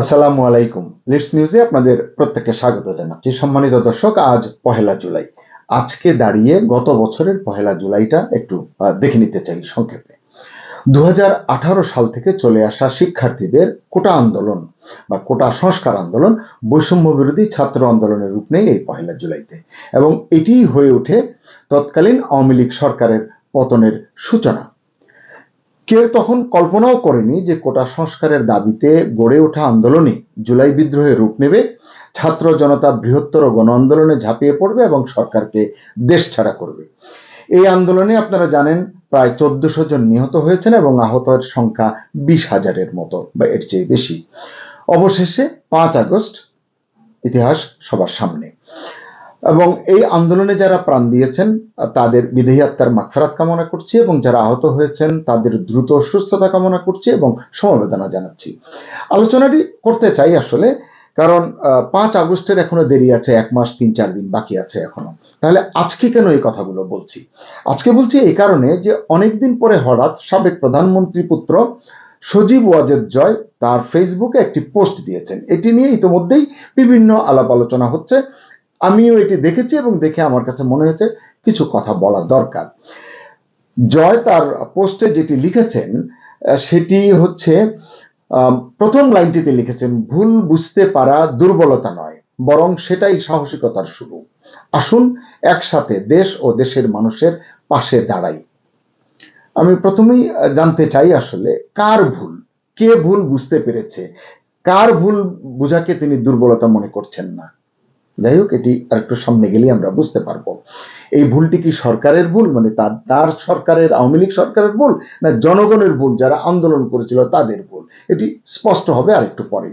আসসালামু আলাইকুম। লিডস নিউজে আপনাদের প্রত্যেককে স্বাগত জানাচ্ছি। সম্মানিত দর্শক, আজ পহেলা জুলাই। আজকে দাঁড়িয়ে গত বছরের পহেলা জুলাইটা একটু দেখে নিতে চাই সংক্ষেপে। দু হাজার আঠারো সাল থেকে চলে আসা শিক্ষার্থীদের কোটা আন্দোলন বা কোটা সংস্কার আন্দোলন বৈষম্য বিরোধী ছাত্র আন্দোলনের রূপ নেই এই পহেলা জুলাইতে। এবং এটিই হয়ে ওঠে তৎকালীন আওয়ামী লীগ সরকারের পতনের সূচনা। কেউ তখন কল্পনাও করেনি যে কোটা সংস্কারের দাবিতে গড়ে ওঠা আন্দোলনই জুলাই বিদ্রোহে রূপ নেবে, ছাত্র জনতা বৃহত্তর গণ আন্দোলনে ঝাঁপিয়ে পড়বে এবং সরকারকে দেশ ছাড়া করবে। এই আন্দোলনে আপনারা জানেন প্রায় চোদ্দশো জন নিহত হয়েছেন এবং আহতের সংখ্যা বিশ হাজারের মতো বা এর চেয়ে বেশি। অবশেষে পাঁচ আগস্ট, ইতিহাস সবার সামনে। এবং এই আন্দোলনে যারা প্রাণ দিয়েছেন, তাদের বিদেহী আত্মার মাগফেরাত কামনা করছি এবং যারা আহত হয়েছেন, তাদের দ্রুত সুস্থতা কামনা করছি এবং সমবেদনা জানাচ্ছি। আলোচনাটি করতে চাই আসলে, কারণ পাঁচ আগস্টের এখনও দেরি আছে, এক মাস, তিন, চার দিন বাকি আছে এখনও। তাহলে আজকে কেন এই কথাগুলো বলছি? আজকে বলছি এই কারণে যে অনেকদিন পরে হঠাৎ সাবেক প্রধানমন্ত্রী পুত্র সজীব ওয়াজেদ জয় তার ফেসবুকে একটি পোস্ট দিয়েছেন। এটি নিয়ে ইতিমধ্যেই বিভিন্ন আলাপ আলোচনা হচ্ছে। আমিও এটি দেখেছি এবং দেখে আমার কাছে মনে হয়েছে কিছু কথা বলা দরকার। জয় তার পোস্টে যেটি লিখেছেন সেটি হচ্ছে প্রথম লাইনটিতে লিখেছেন, ভুল বুঝতে পারা দুর্বলতা নয়, বরং সেটাই সাহসিকতার শুরু। আসুন একসাথে দেশ ও দেশের মানুষের পাশে দাঁড়াই। আমি প্রথমেই জানতে চাই আসলে, কার ভুল? কে ভুল বুঝতে পেরেছে? কার ভুল বোঝাকে তিনি দুর্বলতা মনে করছেন না? যাই হোক, এটি আরেকটু সামনে গেলেই আমরা বুঝতে পারব। এই ভুলটি কি সরকারের ভুল? মানে তার তার সরকারের, আওয়ামী লীগ সরকারের ভুল? না জনগণের ভুল যারা আন্দোলন করেছিল তাদের ভুল? এটি স্পষ্ট হবে আরেকটু পরে।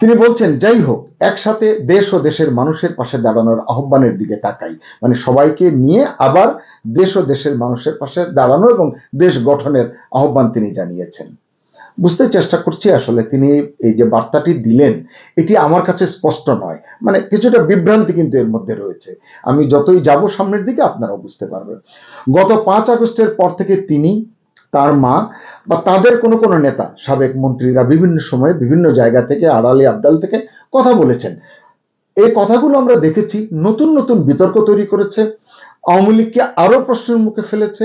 তিনি বলছেন, যাই হোক, একসাথে দেশ ও দেশের মানুষের পাশে দাঁড়ানোর আহ্বানের দিকে তাকাই। মানে সবাইকে নিয়ে আবার দেশ ও দেশের মানুষের পাশে দাঁড়ানো এবং দেশ গঠনের আহ্বান তিনি জানিয়েছেন। বুঝতে চেষ্টা করছি আসলে তিনি এই যে বার্তাটি দিলেন, এটি আমার কাছে স্পষ্ট নয়। মানে কিছুটা বিভ্রান্তি কিন্তু এর মধ্যে রয়েছে। আমি যতই যাব সামনের দিকে, আপনারাও বুঝতে পারবেন। গত পাঁচ আগস্টের পর থেকে তিনি, তার মা বা তাদের কোনো কোনো নেতা, সাবেক মন্ত্রীরা বিভিন্ন সময়ে বিভিন্ন জায়গা থেকে, আড়ালে আবডাল থেকে কথা বলেছেন। এই কথাগুলো আমরা দেখেছি, নতুন নতুন বিতর্ক তৈরি করেছে, আওয়ামী লীগকে আরও প্রশ্নের মুখে ফেলেছে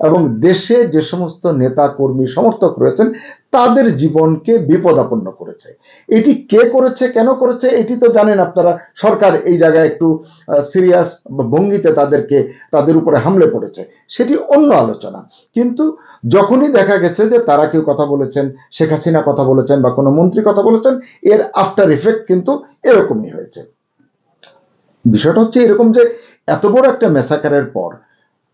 এবং দেশে যে সমস্ত নেতা, কর্মী, সমর্থক রয়েছেন, তাদের জীবনকে বিপদাপন্ন করেছে। এটি কে করেছে, কেন করেছে, এটি তো জানেন আপনারা, সরকার এই জায়গায় একটু সিরিয়াস ভঙ্গিতে তাদেরকে, তাদের উপরে হামলে পড়েছে। সেটি অন্য আলোচনা। কিন্তু যখনই দেখা গেছে যে তারা কেউ কথা বলেছেন, শেখ হাসিনা কথা বলেছেন বা কোনো মন্ত্রী কথা বলেছেন, এর আফটার ইফেক্ট কিন্তু এরকমই হয়েছে। বিষয়টা হচ্ছে এরকম যে, এত বড় একটা মেসাকারের পর,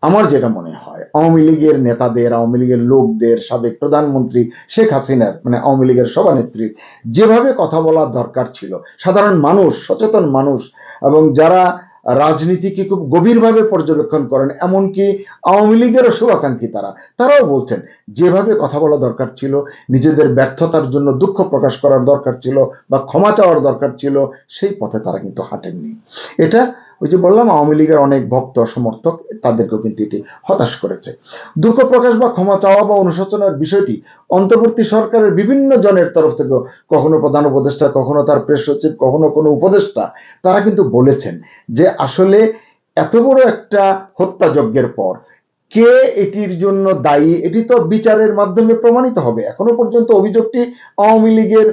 আমার যেটা মনে হয় আওয়ামী লীগের নেতাদের, আওয়ামী লীগের লোকদের, সাবেক প্রধানমন্ত্রী শেখ হাসিনার মানে আওয়ামী লীগের সভানেত্রীর যেভাবে কথা বলার দরকার ছিল। সাধারণ মানুষ, সচেতন মানুষ এবং যারা রাজনীতিকে খুব গভীরভাবে পর্যবেক্ষণ করেন, এমনকি আওয়ামী লীগেরও শুভাকাঙ্ক্ষী তারা, তারাও বলছেন, যেভাবে কথা বলা দরকার ছিল, নিজেদের ব্যর্থতার জন্য দুঃখ প্রকাশ করার দরকার ছিল বা ক্ষমা চাওয়ার দরকার ছিল, সেই পথে তারা কিন্তু হাঁটেননি। এটা ওই যে বললাম, আওয়ামী লীগের অনেক ভক্ত সমর্থক তাদেরকেও কিন্তু এটি হতাশ করেছে। দুঃখ প্রকাশ বা ক্ষমা চাওয়া বা অনুশোচনার বিষয়টি অন্তর্বর্তী সরকারের বিভিন্ন জনের তরফ থেকে কখনো প্রধান উপদেষ্টা, কখনো তার প্রেস সচিব, কখনো কোনো উপদেষ্টা, তারা কিন্তু বলেছেন যে আসলে এত বড় একটা হত্যাযজ্ঞের পর কে এটির জন্য দায়ী? এটি তো বিচারের মাধ্যমে প্রমাণিত হবে। এখনও পর্যন্ত অভিযোগটি আওয়ামী লীগের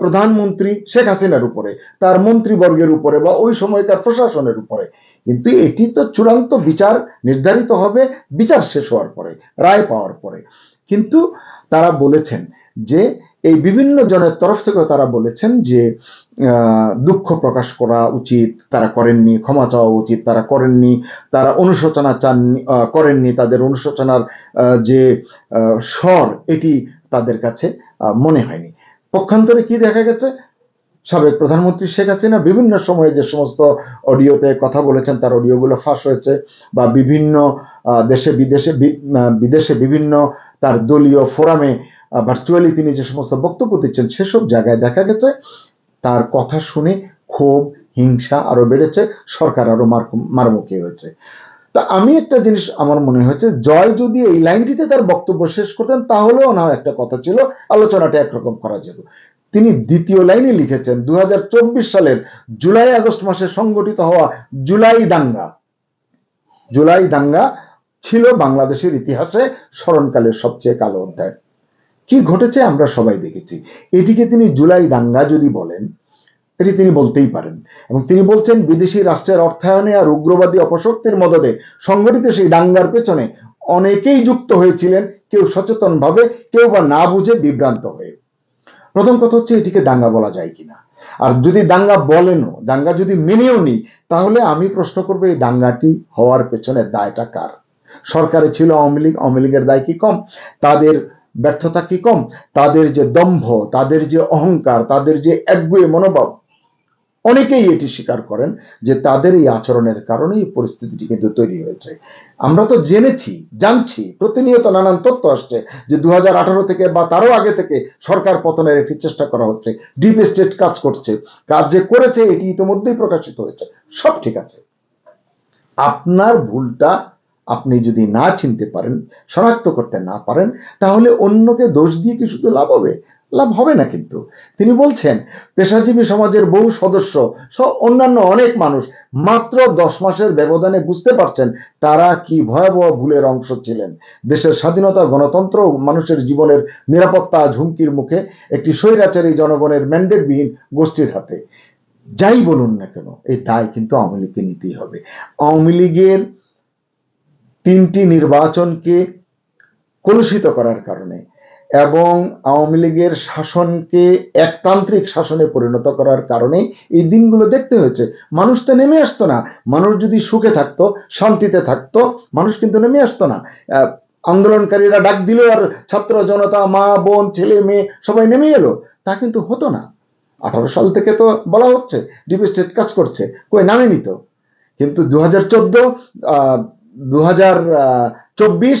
প্রধানমন্ত্রী শেখ হাসিনার উপরে, তার মন্ত্রীবর্গের উপরে বা ওই সময়কার প্রশাসনের উপরে। কিন্তু এটি তো চূড়ান্ত বিচার, নির্ধারিত হবে, বিচার শেষ হওয়ার পরে, রায় পাওয়ার পরে। কিন্তু তারা বলেছেন যে, এই বিভিন্ন জনের তরফ থেকেও তারা বলেছেন যে দুঃখ প্রকাশ করা উচিত, তারা করেননি, ক্ষমা চাওয়া উচিত, তারা করেননি, তারা অনুশোচনা চাননি করেননি, তাদের অনুশোচনার যে স্বর, এটি তাদের কাছে মনে হয়নি। পক্ষান্তরে কি দেখা গেছে? সাবেক প্রধানমন্ত্রী শেখ হাসিনা বিভিন্ন সময়ে যে সমস্ত অডিওতে কথা বলেছেন, তার অডিওগুলো ফাঁস হয়েছে বা বিভিন্ন দেশে বিদেশে বিদেশে বিভিন্ন তার দলীয় ফোরামে ভার্চুয়ালি তিনি যে সমস্ত বক্তব্য দিচ্ছেন, সেসব জায়গায় দেখা গেছে তার কথা শুনে ক্ষোভ, হিংসা আরও বেড়েছে, সরকার আরও মার- মারমুখী হয়েছে। তা আমি একটা জিনিস আমার মনে হয়েছে, জয় যদি এই লাইনটিতে তার বক্তব্য শেষ করতেন, তাহলেও না একটা কথা ছিল, আলোচনাটা একরকম করা যেত। তিনি দ্বিতীয় লাইনে লিখেছেন দু হাজার চব্বিশ সালের জুলাই আগস্ট মাসে সংগঠিত হওয়া জুলাই দাঙ্গা। জুলাই দাঙ্গা ছিল বাংলাদেশের ইতিহাসে স্মরণকালের সবচেয়ে কালো অধ্যায়। কি ঘটেছে আমরা সবাই দেখেছি। এটিকে তিনি জুলাই দাঙ্গা যদি বলেন এটি তিনি বলতেই পারেন। এবং তিনি বলছেন, বিদেশি রাষ্ট্রের অর্থায়নে আর উগ্রবাদী অপশক্তির মদদে সংগঠিত সেই দাঙ্গার পেছনে অনেকেই যুক্ত হয়েছিলেন, কেউ সচেতনভাবে, কেউ বা না বুঝে বিভ্রান্ত হয়ে। প্রথম কথা হচ্ছে, এটিকে দাঙ্গা বলা যায় কিনা? আর যদি দাঙ্গা বলেনও, দাঙ্গা যদি মেনেও নিই, তাহলে আমি প্রশ্ন করব, এই দাঙ্গাটি হওয়ার পেছনে দায়টা কার? সরকারে ছিল আওয়ামী লীগ, আওয়ামী লীগের দায় কি কম? তাদের ব্যর্থতা কি কম? তাদের যে দম্ভ, তাদের যে অহংকার, তাদের যে একগুয়ে মনোভাব অনেকেই এটি স্বীকার করেন যে তাদের এই আচরণের কারণে এই পরিস্থিতিটি কিন্তু তৈরি হয়েছে। আমরা তো জেনেছি, জানছি, প্রতিনিয়ত নানান তথ্য আসছে যে দু হাজার আঠারো থেকে বা তারও আগে থেকে সরকার পতনের একটি চেষ্টা করা হচ্ছে, ডিপ স্টেট কাজ করছে, কাজ যে করেছে এটি ইতিমধ্যেই প্রকাশিত হয়েছে। সব ঠিক আছে। আপনার ভুলটা আপনি যদি না চিনতে পারেন, শনাক্ত করতে না পারেন, তাহলে অন্যকে দোষ দিয়ে কি শুধু লাভ হবে? লাভ হবে না কিন্তু। তিনি বলছেন, পেশাজীবী সমাজের বহু সদস্য সহ অন্যান্য অনেক মানুষ মাত্র দশ মাসের ব্যবধানে বুঝতে পারছেন তারা কি ভয়াবহ ভুলের অংশ ছিলেন। দেশের স্বাধীনতা, গণতন্ত্র মানুষের জীবনের নিরাপত্তা ঝুঁকির মুখে একটি স্বৈরাচারী জনগণের ম্যান্ডেটবিহীন গোষ্ঠীর হাতে। যাই বলুন না কেন, এই দায় কিন্তু আওয়ামী লীগকে নিতেই হবে। আওয়ামী লীগের তিনটি নির্বাচনকে কলুষিত করার কারণে এবং আওয়ামী লীগের শাসনকে একতান্ত্রিক শাসনে পরিণত করার কারণে এই দিনগুলো দেখতে হয়েছে। মানুষ তো নেমে আসতো না। মানুষ যদি সুখে থাকতো, শান্তিতে থাকতো, মানুষ কিন্তু নেমে আসতো না। আন্দোলনকারীরা ডাক দিল আর ছাত্র জনতা, মা, বোন, ছেলে, মেয়ে, সবাই নেমে এলো। তা কিন্তু হতো না। আঠারো সাল থেকে তো বলা হচ্ছে, ডিপ স্টেট কাজ করছে, কই নামেনি তো। কিন্তু দু হাজার চোদ্দ দু হাজার চব্বিশ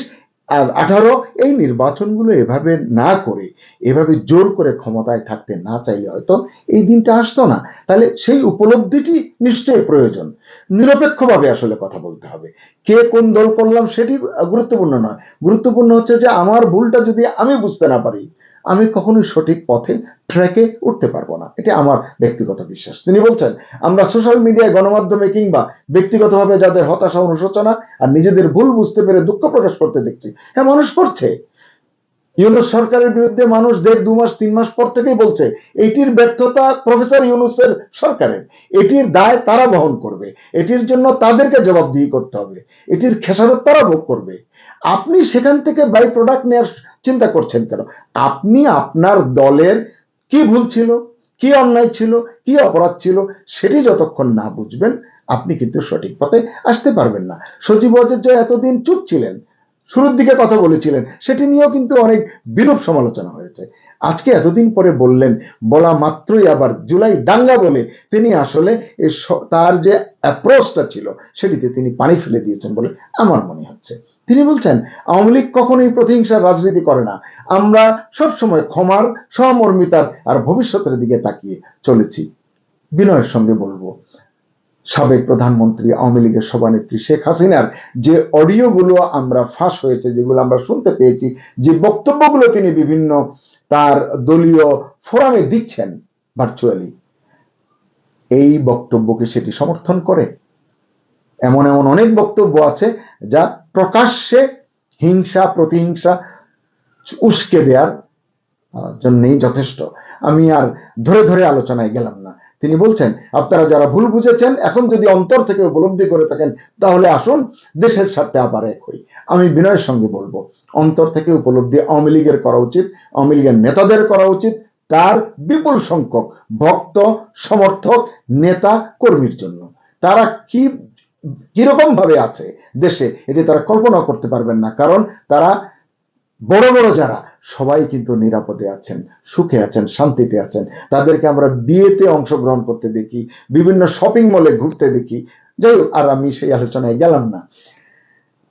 আঠারো, এই নির্বাচনগুলো এভাবে না করে, এভাবে জোর করে ক্ষমতায় থাকতে না চাইলে হয়তো এই দিনটা আসতো না। তাহলে সেই উপলব্ধিটি নিশ্চয়ই প্রয়োজন। নিরপেক্ষভাবে আসলে কথা বলতে হবে। কে কোন দল করলাম সেটি গুরুত্বপূর্ণ নয়। গুরুত্বপূর্ণ হচ্ছে যে আমার ভুলটা যদি আমি বুঝতে না পারি আমি কখনোই সঠিক পথে ট্র্যাকে উঠতে পারব না। এটা আমার ব্যক্তিগত বিশ্বাস। তিনি বলছেন, আমরা সোশ্যাল মিডিয়ায় গণমাধ্যমে কিংবা ব্যক্তিগতভাবে যাদের হতাশা, অনুশোচনা আর নিজেদের ভুল বুঝতে পেরে দুঃখ প্রকাশ করতে দেখছি। হ্যাঁ মানুষ করছে ইউনুস সরকারের বিরুদ্ধে মানুষ দেড়, দু মাস, তিন মাস পর থেকেই বলছে, এটির ব্যর্থতা প্রফেসর ইউনুসের সরকারের। এটির দায় তারা বহন করবে। এটির জন্য তাদেরকে জবাবদিহি করতে হবে। এটির খেসারত তারা ভোগ করবে। আপনি সেখান থেকে বাই প্রোডাক্ট নেওয়ার চিন্তা করছেন কেন? আপনি আপনার দলের কি ভুল ছিল? কি অন্যায় ছিল? কি অপরাধ ছিল? সেটি যতক্ষণ না বুঝবেন, আপনি কিন্তু সঠিক পথে আসতে পারবেন না। সজীব ওয়াজেদ যে এতদিন চুপ ছিলেন, শুরুর দিকে কথা বলেছিলেন, সেটি নিয়েও কিন্তু অনেক বিরূপ সমালোচনা হয়েছে। আজকে এতদিন পরে বললেন, বলা মাত্রই আবার জুলাই দাঙ্গা বলে তিনি আসলে তার যে অ্যাপ্রোচটা ছিল, সেটিতে তিনি পানি ফেলে দিয়েছেন বলে আমার মনে হচ্ছে। তিনি বলছেন, আওয়ামী লীগ কখনোই প্রতিহিংসার রাজনীতি করে না। আমরা সবসময় ক্ষমার সহমর্মিতার আর ভবিষ্যতের দিকে তাকিয়ে চলেছি। বিনয়ের সঙ্গে বলব, সাবেক প্রধানমন্ত্রী, আওয়ামী লীগের সভানেত্রী শেখ হাসিনার যে অডিওগুলো আমরা ফাঁস হয়েছে, যেগুলো আমরা শুনতে পেয়েছি, যে বক্তব্যগুলো তিনি বিভিন্ন তার দলীয় ফোরামে দিচ্ছেন ভার্চুয়ালি এই বক্তব্যকে সেটি সমর্থন করে? এমন এমন অনেক বক্তব্য আছে যা প্রকাশ্যে হিংসা, প্রতিহিংসা উস্কে দেওয়ার জন্যই যথেষ্ট। আমি আর ধরে ধরে আলোচনায় গেলাম না। তিনি বলছেন, আপনারা যারা ভুল বুঝেছেন, এখন যদি অন্তর থেকে উপলব্ধি করে থাকেন, তাহলে আসুন, দেশের স্বার্থে আবার এক হই। আমি বিনয়ের সঙ্গে বলব, অন্তর থেকে উপলব্ধি আওয়ামী লীগের করা উচিত, আওয়ামী লীগের নেতাদের করা উচিত, তার বিপুল সংখ্যক ভক্ত, সমর্থক, নেতা, কর্মীর জন্য। তারা কি কীরকম ভাবে আছে দেশে, এটি তারা কল্পনা করতে পারবেন না। কারণ তারা বড় বড় যারা, সবাই কিন্তু নিরাপদে আছেন, সুখে আছেন, শান্তিতে আছেন। তাদেরকে আমরা বিয়েতে অংশগ্রহণ করতে দেখি, বিভিন্ন শপিং মলে ঘুরতে দেখি। যাই হোক, আর আমি সেই আলোচনায় গেলাম না।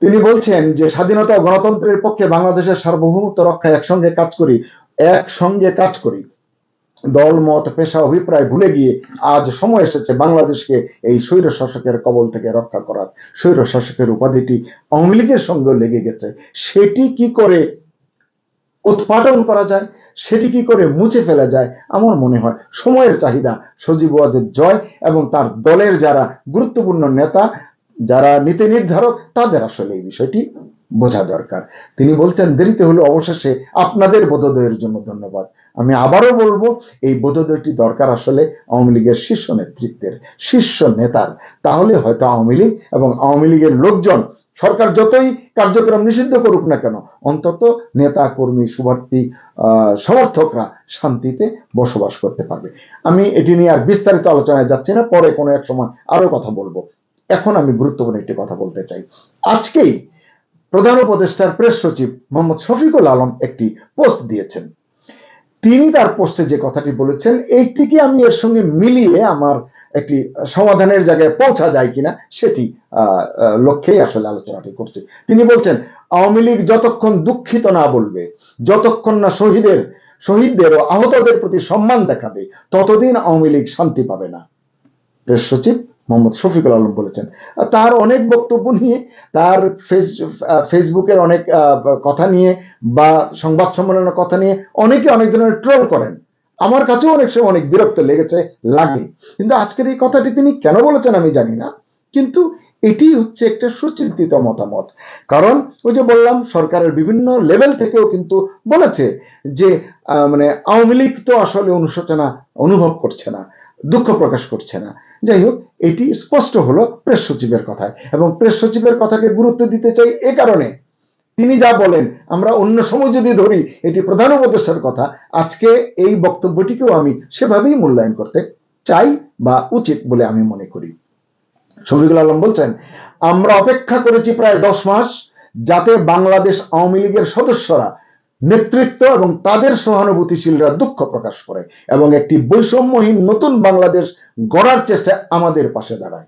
তিনি বলছেন যে, স্বাধীনতা গণতন্ত্রের পক্ষে বাংলাদেশের সার্বভৌমত্ব রক্ষায় একসঙ্গে কাজ করি, একসঙ্গে কাজ করি। দল মত পেশা, অভিপ্রায় ভুলে গিয়ে আজ সময় এসেছে বাংলাদেশকে এই স্বৈর শাসকের কবল থেকে রক্ষা করার। স্বৈর শাসকের উপাধিটি আওয়ামী লীগের সঙ্গে লেগে গেছে। সেটি কি করে উৎপাদন করা যায়? সেটি কি করে মুছে ফেলা যায়? আমার মনে হয় সময়ের চাহিদা সজীব ওয়াজের জয় এবং তার দলের যারা গুরুত্বপূর্ণ নেতা যারা নীতি নির্ধারক, তাদের আসলে এই বিষয়টি বোঝা দরকার। তিনি বলতেন দেরিতে হলো অবশেষে আপনাদের বোধোদয়ের জন্য ধন্যবাদ। আমি আবারও বলব, এই বোধোদয়টি দরকার আসলে আওয়ামী লীগের শীর্ষ নেতৃত্বের, শীর্ষ নেতার। তাহলে হয়তো আওয়ামী লীগ এবং আওয়ামী লীগের লোকজন সরকার যতই কার্যক্রম নিষিদ্ধ করুক না কেন, অন্তত নেতা, কর্মী শুভার্থী সমর্থকরা শান্তিতে বসবাস করতে পারবে। আমি এটি নিয়ে আর বিস্তারিত আলোচনায় যাচ্ছি না, পরে কোনো এক সময় আরও কথা বলব। এখন আমি গুরুত্বপূর্ণ একটি কথা বলতে চাই। আজকেই প্রধান উপদেষ্টার প্রেস সচিব মোহাম্মদ শফিকুল আলম একটি পোস্ট দিয়েছেন। তিনি তার পোস্টে যে কথাটি বলেছেন এইটিকে আমি এর সঙ্গে মিলিয়ে আমার একটি সমাধানের জায়গায় পৌঁছা যায় কিনা, সেটি লক্ষ্যেই আসলে আলোচনাটি করছি। তিনি বলছেন, আওয়ামী লীগ যতক্ষণ দুঃখিত না বলবে, যতক্ষণ না শহীদের, শহীদদের ও আহতদের প্রতি সম্মান দেখাবে, ততদিন আওয়ামী লীগ শান্তি পাবে না। প্রেস সচিব মোহাম্মদ শফিকুল আলম বলেছেন। তার অনেক বক্তব্য নিয়ে, তার ফেস ফেসবুকের অনেক কথা নিয়ে বা সংবাদ সম্মেলনের কথা নিয়ে অনেকে অনেক ধরনের ট্রোল করেন। আমার কাছেও অনেক সময় অনেক বিরক্ত লেগেছে, লাগে। কিন্তু আজকের এই কথাটি তিনি কেন বলেছেন আমি জানি না। কিন্তু এটি হচ্ছে একটা সুচিন্তিত মতামত। কারণ ওই যে বললাম, সরকারের বিভিন্ন লেভেল থেকেও কিন্তু বলেছে যে মানে আওয়ামী লীগ তো আসলে অনুশোচনা অনুভব করছে না। দুঃখ প্রকাশ করছে না। যাই হোক, এটি স্পষ্ট হলো প্রেস সচিবের কথায় এবং প্রেস সচিবের কথাকে গুরুত্ব দিতে চাই এ কারণে। তিনি যা বলেন, আমরা অন্য সময় যদি ধরি, এটি প্রধান উপদেষ্টার কথা। আজকে এই বক্তব্যটিকেও আমি সেভাবেই মূল্যায়ন করতে চাই বা উচিত বলে আমি মনে করি। শফিকুল আলম বলছেন, আমরা অপেক্ষা করেছি প্রায় দশ মাস যাতে বাংলাদেশ আওয়ামী লীগের সদস্যরা নেতৃত্ব এবং তাদের সহানুভূতিশীলরা দুঃখ প্রকাশ করে এবং একটি বৈষম্যহীন নতুন বাংলাদেশ গড়ার চেষ্টায় আমাদের পাশে দাঁড়ায়।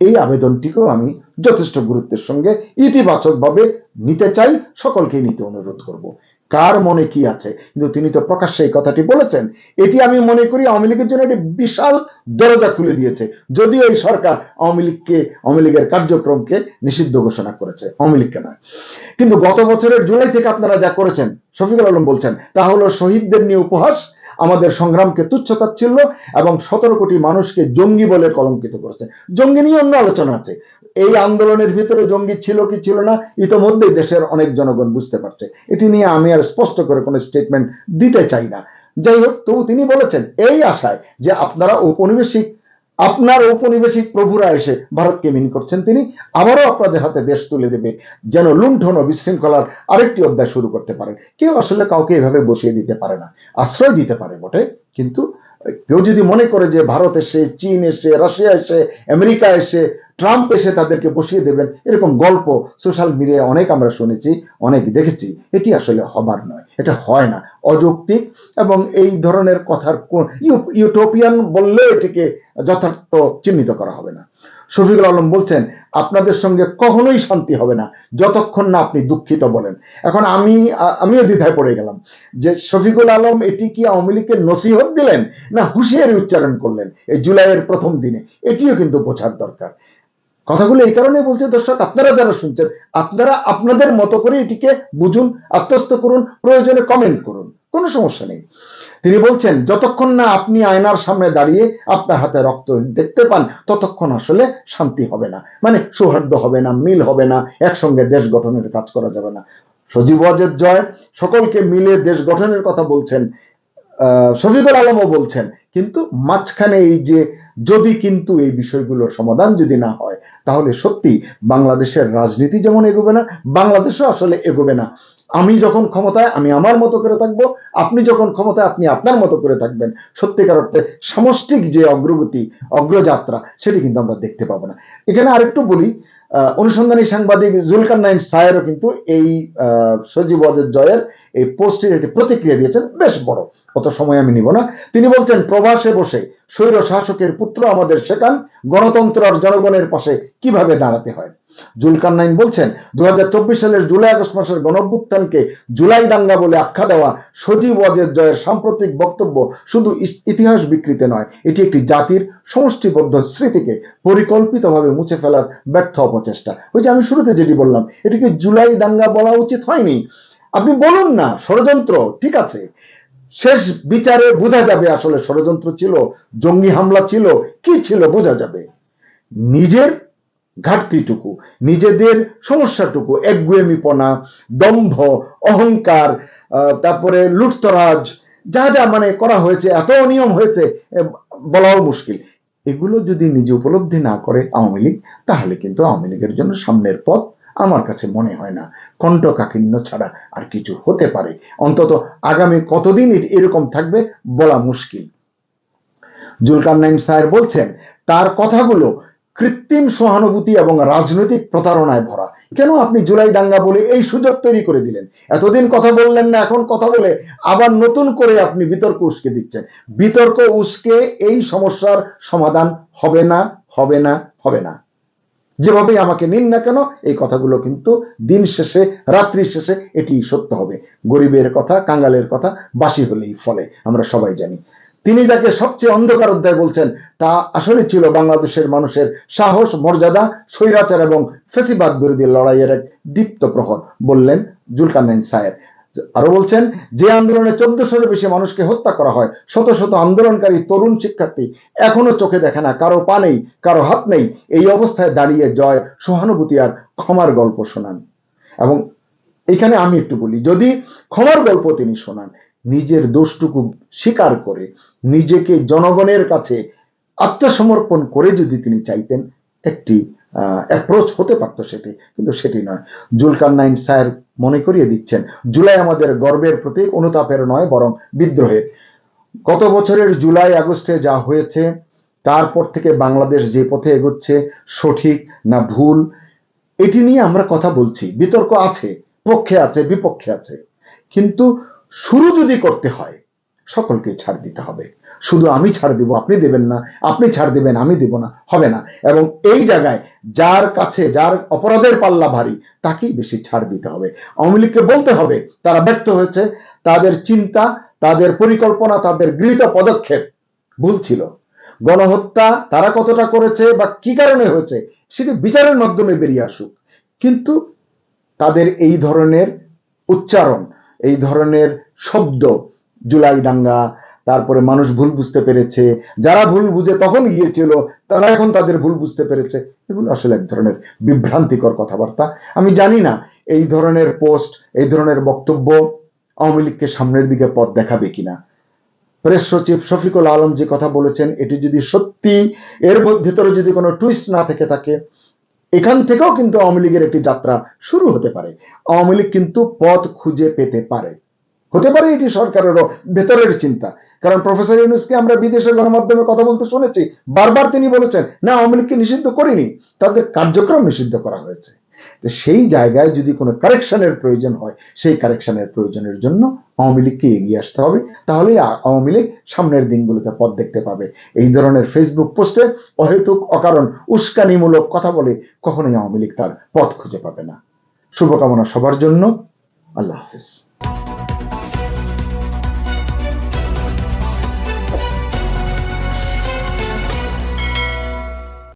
এই আবেদনটিকেও আমি যথেষ্ট গুরুত্বের সঙ্গে ইতিবাচকভাবে নিতে চাই। সকলকে নিতে অনুরোধ করব। কার মনে কি আছে? কিন্তু তিনি তো প্রকাশ্যে এই কথাটি বলেছেন। এটি আমি মনে করি আওয়ামী লীগের জন্য একটি বিশাল দরজা খুলে দিয়েছে। যদিও এই সরকার আওয়ামী লীগকে, আওয়ামী লীগের কার্যক্রমকে নিষিদ্ধ ঘোষণা করেছে, আওয়ামী লীগকে নয়। কিন্তু গত বছরের জুলাই থেকে আপনারা যা করেছেন, শফিকুল আলম বলছেন, তা হলো শহীদদের নিয়ে উপহাস আমাদের সংগ্রামকে তুচ্ছতাচ্ছিল্য এবং সতেরো কোটি মানুষকে জঙ্গি বলে কলঙ্কিত করেছে। জঙ্গি নিয়ে অন্য আলোচনা আছে। এই আন্দোলনের ভিতরে জঙ্গি ছিল কি ছিল না, ইতোমধ্যেই দেশের অনেক জনগণ বুঝতে পারছে। এটি নিয়ে আমি আর স্পষ্ট করে কোনো স্টেটমেন্ট দিতে চাই না। যাই হোক, তবু তিনি বলেছেন, এই আশায় যে আপনারা ঔপনিবেশিক আপনার ঔপনিবেশিক প্রভুরা এসে ভারতকে মিন করছেন তিনি আবারও আপনাদের হাতে দেশ তুলে দেবে, যেন লুণ্ঠন ও বিশৃঙ্খলার আরেকটি অধ্যায় শুরু করতে পারেন। কেউ আসলে কাউকে এভাবে বসিয়ে দিতে পারে না, আশ্রয় দিতে পারে বটে, কিন্তু কেউ যদি মনে করে যে ভারত এসে, চীন এসে, রাশিয়া এসে, আমেরিকা এসে, ট্রাম্প এসে তাদেরকে বসিয়ে দেবেন, এরকম গল্প সোশ্যাল মিডিয়ায় অনেক আমরা শুনেছি, অনেক দেখেছি, এটি আসলে হবার নয়। এটা হয় না। অযৌক্তিক এবং এই ধরনের কথার ইউটোপিয়ান বললে এটিকে যথার্থ চিহ্নিত করা হবে না। শফিকুল আলম বলছেন, আপনাদের সঙ্গে কখনোই শান্তি হবে না, যতক্ষণ না আপনি দুঃখিত বলেন। এখন আমি, আমিও দ্বিধায় পড়ে গেলাম যে শফিকুল আলম এটি কি আওয়ামী লীগকে নসিহত দিলেন না হুঁশিয়ারি উচ্চারণ করলেন এই জুলাইয়ের প্রথম দিনে? এটিও কিন্তু বোঝার দরকার। কথাগুলো এই কারণে বলছে, দর্শক, আপনারা যারা শুনছেন, আপনারা আপনাদের মতো করে এটিকে বুঝুন, আত্মস্থ করুন, প্রয়োজনে কমেন্ট করুন, কোনো সমস্যা নেই। তিনি বলছেন, যতক্ষণ না আপনি আয়নার সামনে দাঁড়িয়ে আপনার হাতে রক্ত দেখতে পান, ততক্ষণ আসলে শান্তি হবে না। মানে সৌহার্দ্য হবে না, মিল হবে না, একসঙ্গে দেশ গঠনের কাজ করা যাবে না। সজীব ওয়াজেদ জয়, সকলকে মিলে দেশ গঠনের কথা বলছেন। শফিকুল আলমও বলছেন, কিন্তু মাঝখানে এই যে যদি কিন্তু এই বিষয়গুলোর সমাধান যদি না হয়, তাহলে সত্যি বাংলাদেশের রাজনীতি যেমন এগোবে না, বাংলাদেশও আসলে এগোবে না। আমি যখন ক্ষমতায়, আমি আমার মতো করে থাকব, আপনি যখন ক্ষমতায়, আপনি আপনার মতো করে থাকবেন। সত্যিকার অর্থে সামষ্টিক যে অগ্রগতি, অগ্রযাত্রা, সেটি কিন্তু আমরা দেখতে পাবো না। এখানে আরেকটু বলি অনুসন্ধানী সাংবাদিক জুলকার নাইন সায়েরও কিন্তু এই সজীব অজয় জয়ের এই পোস্টের একটি প্রতিক্রিয়া দিয়েছেন। বেশ বড়, অত সময় আমি নিব না। তিনি বলছেন, প্রবাসে বসে স্বৈর শাসকের পুত্র আমাদের শেখান গণতন্ত্র আর জনগণের পাশে কীভাবে দাঁড়াতে হয়? জুলকার নাইন বলছেন দু হাজার চব্বিশ সালের জুলাই আগস্ট মাসের গণঅভ্যুত্থানকে জুলাই দাঙ্গা বলে আখ্যা দেওয়া সজীব ওয়াজেদ জয়ের সাম্প্রতিক বক্তব্য শুধু ইতিহাস বিকৃতি নয়, এটি একটি জাতির সমষ্টিবদ্ধ স্মৃতিকে পরিকল্পিতভাবে মুছে ফেলার ব্যর্থ অপচেষ্টা। ওই যে আমি শুরুতে যেটি বললাম এটিকে জুলাই দাঙ্গা বলা উচিত হয়নি? আপনি বলুন না, ষড়যন্ত্র, ঠিক আছে। শেষ বিচারে বোঝা যাবে আসলে ষড়যন্ত্র ছিল, জঙ্গি হামলা ছিল, কি ছিল বোঝা যাবে। নিজের ঘাটতিটুকু, নিজেদের সমস্যাটুকু, একগুয়েমিপনা, দম্ভ, অহংকার তারপরে লুটতরাজ, যা যা মানে করা হয়েছে, এত অনিয়ম হয়েছে বলাও মুশকিল। এগুলো যদি নিজে উপলব্ধি না করে আওয়ামী লীগ, তাহলে কিন্তু আওয়ামী লীগের জন্য সামনের পথ আমার কাছে মনে হয় না। কণ্ঠকাঠিন্য ছাড়া আর কিছু হতে পারে। অন্তত আগামী কতদিন এরকম থাকবে, বলা মুশকিল। জুলকারনাইন সাহেব বলছেন, তার কথাগুলো কৃত্রিম সহানুভূতি এবং রাজনৈতিক প্রতারণায় ভরা। কেন আপনি জুলাই দাঙ্গা বলে এই সুযোগ তৈরি করে দিলেন? এতদিন কথা বললেন না, এখন কথা বলে আবার নতুন করে আপনি বিতর্ক উস্কে দিচ্ছেন। বিতর্ক উস্কে এই সমস্যার সমাধান হবে না হবে না হবে না। যেভাবেই আমাকে নিন না কেন, এই কথাগুলো কিন্তু দিন শেষে, রাত্রি শেষে এটি সত্য হবে। গরিবের কথা কাঙ্গালের কথা বাসি হলেই ফলে, আমরা সবাই জানি। তিনি যাকে সবচেয়ে অন্ধকার অধ্যায় বলছেন, তা আসলে ছিল বাংলাদেশের মানুষের সাহস, মর্যাদা, স্বৈরাচার এবং ফেসিবাদ বিরোধী লড়াইয়ের এক দীপ্ত প্রহর, বললেন জুলকারনাইন সাহেব আরও বলছেন, যে আন্দোলনে চোদ্দশোর বেশি মানুষকে হত্যা করা হয়, শত শত আন্দোলনকারী তরুণ শিক্ষার্থী এখনও চোখে দেখে না, কারও পা নেই, কারও হাত নেই, এই অবস্থায় দাঁড়িয়ে জয়, সহানুভূতি আর ক্ষমার গল্প শোনান। এবং এখানে আমি একটু বলি, যদি ক্ষমার গল্প তিনি শোনান নিজের দোষটুকু স্বীকার করে, নিজেকে জনগণের কাছে আত্মসমর্পণ করে যদি তিনি চাইতেন, একটি অ্যাপ্রোচ হতে পারতো সেটি, কিন্তু সেটি নয়। জুলকার নাইন স্যার মনে করিয়ে দিচ্ছেন, জুলাই আমাদের গর্বের প্রতীক, অনুতাপের নয়, বরং বিদ্রোহের। গত বছরের জুলাই আগস্টে যা হয়েছে, তারপর থেকে বাংলাদেশ যে পথে এগোচ্ছে, সঠিক না ভুল, এটি নিয়ে আমরা কথা বলছি। বিতর্ক আছে, পক্ষে আছে, বিপক্ষে আছে। কিন্তু শুরু যদি করতে হয়, সকলকে ছাড় দিতে হবে। শুধু আমি ছাড় দিব, আপনি দেবেন না, আপনি ছাড় দিবেন, আমি দেব না, হবে না। এবং এই জায়গায় যার কাছে, যার অপরাধের পাল্লা ভারী, তাকেই বেশি ছাড় দিতে হবে। আওয়ামী লীগকে বলতে হবে, তারা ব্যর্থ হয়েছে, তাদের চিন্তা, তাদের পরিকল্পনা, তাদের গৃহীত পদক্ষেপ ভুল ছিল। গণহত্যা তারা কতটা করেছে বা কি কারণে হয়েছে, সেটি বিচারের মাধ্যমে বেরিয়ে আসুক। কিন্তু তাদের এই ধরনের উচ্চারণ এই ধরনের শব্দ জুলাই দাঙ্গা, তারপরে মানুষ ভুল বুঝতে পেরেছে, যারা ভুল বুঝে তখন গিয়েছিল, তারা এখন তাদের ভুল বুঝতে পেরেছে। এগুলো আসলে এক ধরনের বিভ্রান্তিকর কথাবার্তা। আমি জানি না এই ধরনের পোস্ট, এই ধরনের বক্তব্য আওয়ামী লীগকে সামনের দিকে পথ দেখাবে কিনা। প্রেস সচিব শফিকুল আলম যে কথা বলেছেন, এটি যদি সত্যি, এর ভিতরে যদি কোনো টুইস্ট না থেকে থাকে এখান থেকেও কিন্তু আওয়ামী লীগের একটি যাত্রা শুরু হতে পারে। আওয়ামী লীগ কিন্তু পথ খুঁজে পেতে পারে। হতে পারে এটি সরকারেরও ভেতরের চিন্তা। কারণ প্রফেসর ইউনুসকে আমরা বিদেশের গণমাধ্যমে কথা বলতে শুনেছি, বারবার তিনি বলেছেন, না, আওয়ামী লীগকে নিষিদ্ধ করিনি। তাদের কার্যক্রম নিষিদ্ধ করা হয়েছে। সেই জায়গায় যদি কোনো কারেকশনের প্রয়োজন হয়, সেই কারেকশনের প্রয়োজনের জন্য আওয়ামী লীগকে এগিয়ে আসতে হবে। তাহলেই আওয়ামী লীগ সামনের দিনগুলোতে পথ দেখতে পাবে। এই ধরনের ফেসবুক পোস্টে অহেতুক, অকারণ, উস্কানিমূলক কথা বলে কখনোই আওয়ামী লীগ তার পথ খুঁজে পাবে না। শুভকামনা সবার জন্য। আল্লাহ হাফিজ।